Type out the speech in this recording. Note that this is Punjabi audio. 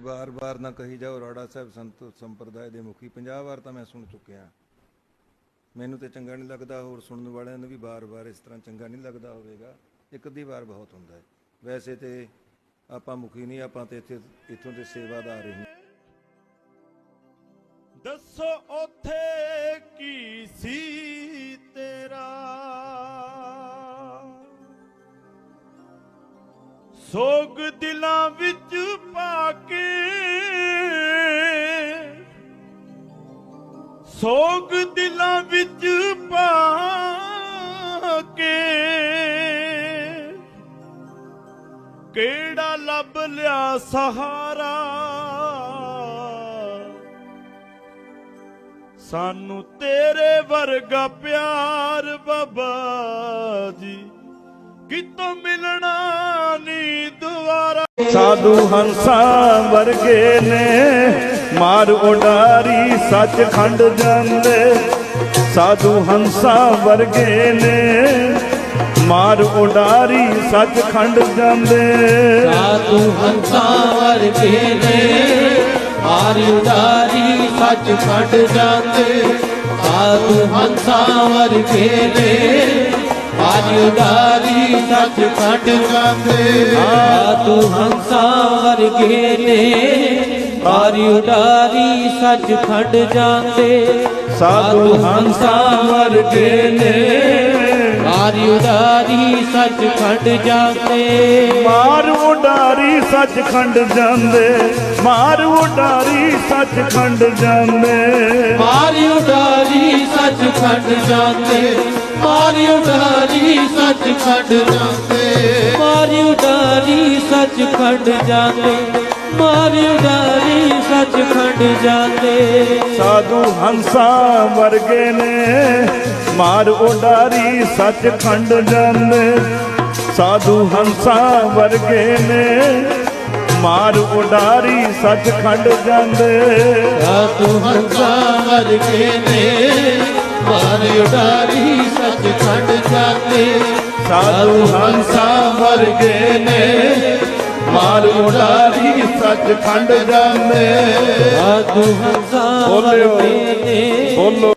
ਬਾਰ-ਬਾਰ ਨਾ ਕਹੀ ਜਾਓ ਰਾੜਾ ਸਾਹਿਬ ਸੰਤ ਸੰਪਰਦਾਇ ਦੇ ਮੁਖੀ। 50 ਵਾਰ ਤਾਂ ਮੈਂ ਸੁਣ ਚੁੱਕਿਆ। ਮੈਨੂੰ ਤੇ ਚੰਗਾ ਨਹੀਂ ਲੱਗਦਾ, ਹੋਰ ਸੁਣਨ ਵਾਲਿਆਂ ਨੂੰ ਵੀ ਬਾਰ-ਬਾਰ ਇਸ ਤਰ੍ਹਾਂ ਚੰਗਾ ਨਹੀਂ ਲੱਗਦਾ ਹੋਵੇਗਾ। ਇੱਕ ਅੱਧੀ ਵਾਰ ਬਹੁਤ ਹੁੰਦਾ ਹੈ। ਵੈਸੇ ਤੇ ਆਪਾਂ ਮੁਖੀ ਨਹੀਂ, ਆਪਾਂ ਤੇ ਇੱਥੇ, ਇੱਥੋਂ ਦੇ ਸੇਵਾਦਾਰ ਹੀ ਦੱਸੋ ਉਥੇ ਕੀ ਸੀ ਤੇਰਾ? ਸੋਗ ਦਿਲਾਂ ਵਿੱਚ ਪਾ ਸੋਗ ਦਿਲਾਂ ਵਿੱਚ ਪਾ ਕੇ ਕਿਹੜਾ ਲੱਭ ਲਿਆ ਸਹਾਰਾ? ਸਾਨੂੰ ਤੇਰੇ ਵਰਗਾ ਪਿਆਰ ਬਾਬਾ ਜੀ, ਕਿਤੋਂ ਮਿਲਣਾ ਨਹੀਂ ਦੁਆਰਾ? ਸਾਧੂ ਹੰਸਾਂ ਵਰਗੇ ਨੇ। ਮਾਰ ਉਡਾਰੀ ਸੱਚਖੰਡ ਜਾਂਦੇ। ਸਾਧੂ ਹੰਸਾਂ ਵਰਗੇ ਨੇ। ਮਾਰ ਉਡਾਰੀ ਸੱਚਖੰਡ ਜਾਂਦੇ। ਸਾਧੂ ਹੰਸਾਂ ਵਰਗੇ ਨੇ। ਮਾਰੀ ਉਡਾਰੀ ਸੱਚ ਖੰਡ ਜਾਂਦੇ। ਸਾਧੂ ਹੰਸਾਂ ਵਰਗੇ ਨੇ। ਮਾਰੀ ਉਡਾਰੀ ਸੱਚ ਖੰਡ ਜਾਂਦੇ ਸਾਧੂ ਹੰਸਾਂ ਵਰਗੇ ਨੇ। ਮਾਰੀ ਉਡਾਰੀ ਸੱਚ ਖੰਡ ਜਾਂਦੇ। ਸਾਧੂ ਹੰਸਾਂ ਵਰਗੇ ਨੇ। ਮਾਰੀ ਉਡਾਰੀ ਸੱਚ ਖੰਡ ਜਾਂਦੇ। ਮਾਰ ਉਡਾਰੀ ਸੱਚਖੰਡ ਜਾਂਦੇ। ਮਾਰ ਉਡਾਰੀ ਸੱਚਖੰਡ ਜਾਂਦੇ। ਮਾਰੀ ਉਡਾਰੀ ਸੱਚ ਖੰਡ ਜਾਂਦੇ। ਮਾਰੀ ਉਡਾਰੀ ਸੱਚ ਖੰਡ ਜਾਂਦੇ। ਮਾਰੀ ਉਡਾਰੀ ਸੱਚ ਖੰਡ ਜਾਂਦੇ। ਮਾਰੀ ਉਡਾਰੀ ਸੱਚ ਖੰਡ ਜਾਂਦੇ। ਸਾਧੂ ਹੰਸਾਂ ਵਰਗੇ ਨੇ ਮਾਰ ਉਡਾਰੀ ਸੱਚਖੰਡ ਜਾਂਦੇ। ਸਾਧੂ ਹੰਸਾਂ ਵਰਗੇ ਨੇ ਮਾਰ ਉਡਾਰੀ ਸੱਚਖੰਡ ਜਾਂਦੇ। ਸਾਧੂ ਹੰਸਾਂ ਵਰਗੇ ਨੇ ਮਾਰੀ ਉਡਾਰੀ ਸੱਚ ਖੰਡ ਜਾਂਦੇ। ਸਾਧੂ ਹੰਸਾਂ ਵਰਗੇ ਨੇ ਮਾਰ ਉਡਾਰੀ ਸੱਚਖੰਡ ਜਾਂਦੇ ਸਾਧੂ ਵਰਗੇ ਨੇ ਬੋਲੋ।